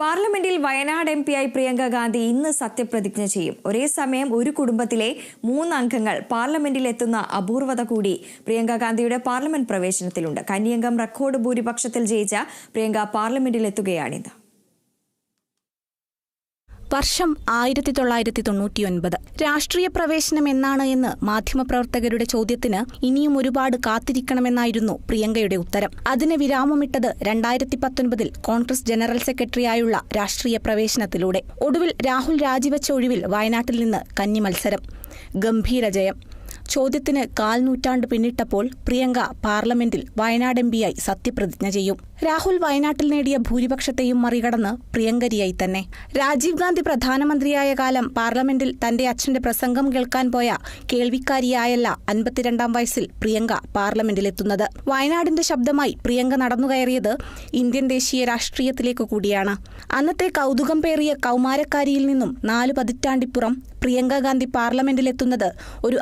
പാർലമെന്റിൽ വയനാട് എം ആയി പ്രിയങ്ക ഗാന്ധി ഇന്ന് സത്യപ്രതിജ്ഞ ചെയ്യും. ഒരേ സമയം ഒരു കുടുംബത്തിലെ മൂന്ന് അംഗങ്ങൾ പാർലമെന്റിൽ എത്തുന്ന അപൂർവത കൂടി പ്രിയങ്ക ഗാന്ധിയുടെ പാർലമെന്റ് പ്രവേശനത്തിലുണ്ട്. കന്നിയംഗം റെക്കോർഡ് ഭൂരിപക്ഷത്തിൽ ജയിച്ച പ്രിയങ്ക പാർലമെന്റിൽ എത്തുകയാണിത് വർഷം ആയിരത്തി തൊള്ളായിരത്തി തൊണ്ണൂറ്റിയൊൻപത് രാഷ്ട്രീയ പ്രവേശനം എന്നാണ് എന്ന് മാധ്യമപ്രവർത്തകരുടെ ചോദ്യത്തിന് ഇനിയും ഒരുപാട് കാത്തിരിക്കണമെന്നായിരുന്നു പ്രിയങ്കയുടെ ഉത്തരം. അതിന് വിരാമമിട്ടത് രണ്ടായിരത്തി പത്തൊൻപതിൽ കോൺഗ്രസ് ജനറൽ സെക്രട്ടറിയായുള്ള രാഷ്ട്രീയ പ്രവേശനത്തിലൂടെ ഒടുവിൽ രാഹുൽ രാജിവെച്ച ഒഴിവിൽ വയനാട്ടിൽ നിന്ന് കന്നി മത്സരം. ഗംഭീര ജയം. ചോദ്യത്തിന് കാൽനൂറ്റാണ്ട് പിന്നിട്ടപ്പോൾ പ്രിയങ്ക പാർലമെന്റിൽ വയനാട് എം പിയായി സത്യപ്രതിജ്ഞ ചെയ്യും. രാഹുൽ വയനാട്ടിൽ നേടിയ ഭൂരിപക്ഷത്തെയും മറികടന്ന് പ്രിയങ്കരിയായി തന്നെ. രാജീവ് ഗാന്ധി പ്രധാനമന്ത്രിയായ കാലം പാർലമെന്റിൽ തന്റെ അച്ഛന്റെ പ്രസംഗം കേൾക്കാൻ പോയ കേൾവിക്കാരിയായല്ല അൻപത്തിരണ്ടാം വയസ്സിൽ പ്രിയങ്ക പാർലമെന്റിലെത്തുന്നത്. വയനാടിന്റെ ശബ്ദമായി പ്രിയങ്ക നടന്നുകയറിയത് ഇന്ത്യൻ ദേശീയ രാഷ്ട്രീയത്തിലേക്ക് കൂടിയാണ്. അന്നത്തെ കൗതുകം പേറിയ കൗമാരക്കാരിയിൽ നിന്നും നാലു പതിറ്റാണ്ടിപ്പുറം പ്രിയങ്ക ഗാന്ധി പാർലമെന്റിലെത്തുന്നത് ഒരു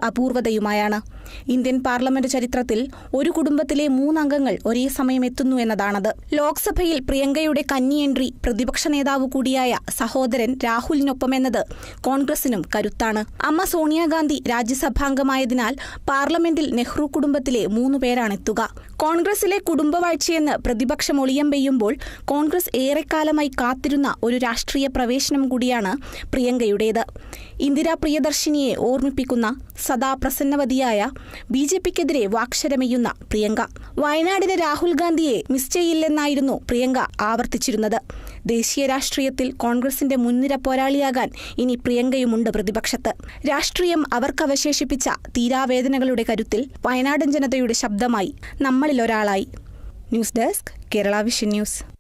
അപൂർവതയുമായാണ് ഇന്ത്യൻ പാർലമെന്റ് ചരിത്രത്തിൽ ഒരു കുടുംബത്തിലെ മൂന്നംഗങ്ങൾ ഒരേ സമയം എത്തുന്നു എന്നതാണത്. ലോക്സഭയിൽ പ്രിയങ്കയുടെ കന്നി എൻട്രി പ്രതിപക്ഷ നേതാവ് കൂടിയായ സഹോദരൻ രാഹുലിനൊപ്പമെന്നത് കോൺഗ്രസിനും കരുത്താണ്. അമ്മ സോണിയാഗാന്ധി രാജ്യസഭാംഗമായതിനാൽ പാർലമെന്റിൽ നെഹ്റു കുടുംബത്തിലെ മൂന്നു പേരാണെത്തുക കോൺഗ്രസിലെ കുടുംബവാഴ്ചയെന്ന് പ്രതിപക്ഷം ഒളിയം പെയ്യുമ്പോൾ കോൺഗ്രസ് ഏറെക്കാലമായി കാത്തിരുന്ന ഒരു രാഷ്ട്രീയ പ്രവേശനം കൂടിയാണ് പ്രിയങ്കയുടേത്. ഇന്ദിരാ പ്രിയദർശിനിയെ ഓർമ്മിപ്പിക്കുന്ന സദാ പ്രസന്നവതിയായ ബി ജെ പിക്കെതിരെ വാക്ഷരമെയ്യുന്ന പ്രിയങ്ക. വയനാടിന് രാഹുൽ ഗാന്ധിയെ മിസ് ചെയ്യില്ലെന്നായിരുന്നു പ്രിയങ്ക ആവർത്തിച്ചിരുന്നത്. ദേശീയ രാഷ്ട്രീയത്തിൽ കോൺഗ്രസിന്റെ മുൻനിര പോരാളിയാകാൻ ഇനി പ്രിയങ്കയുമുണ്ട് പ്രതിപക്ഷത്ത്. രാഷ്ട്രീയം അവർക്കവശേഷിപ്പിച്ച തീരാവേദനകളുടെ കരുത്തിൽ വയനാടൻ ജനതയുടെ ശബ്ദമായി നമ്മളിലൊരാളായി. News desk Kerala Vision news.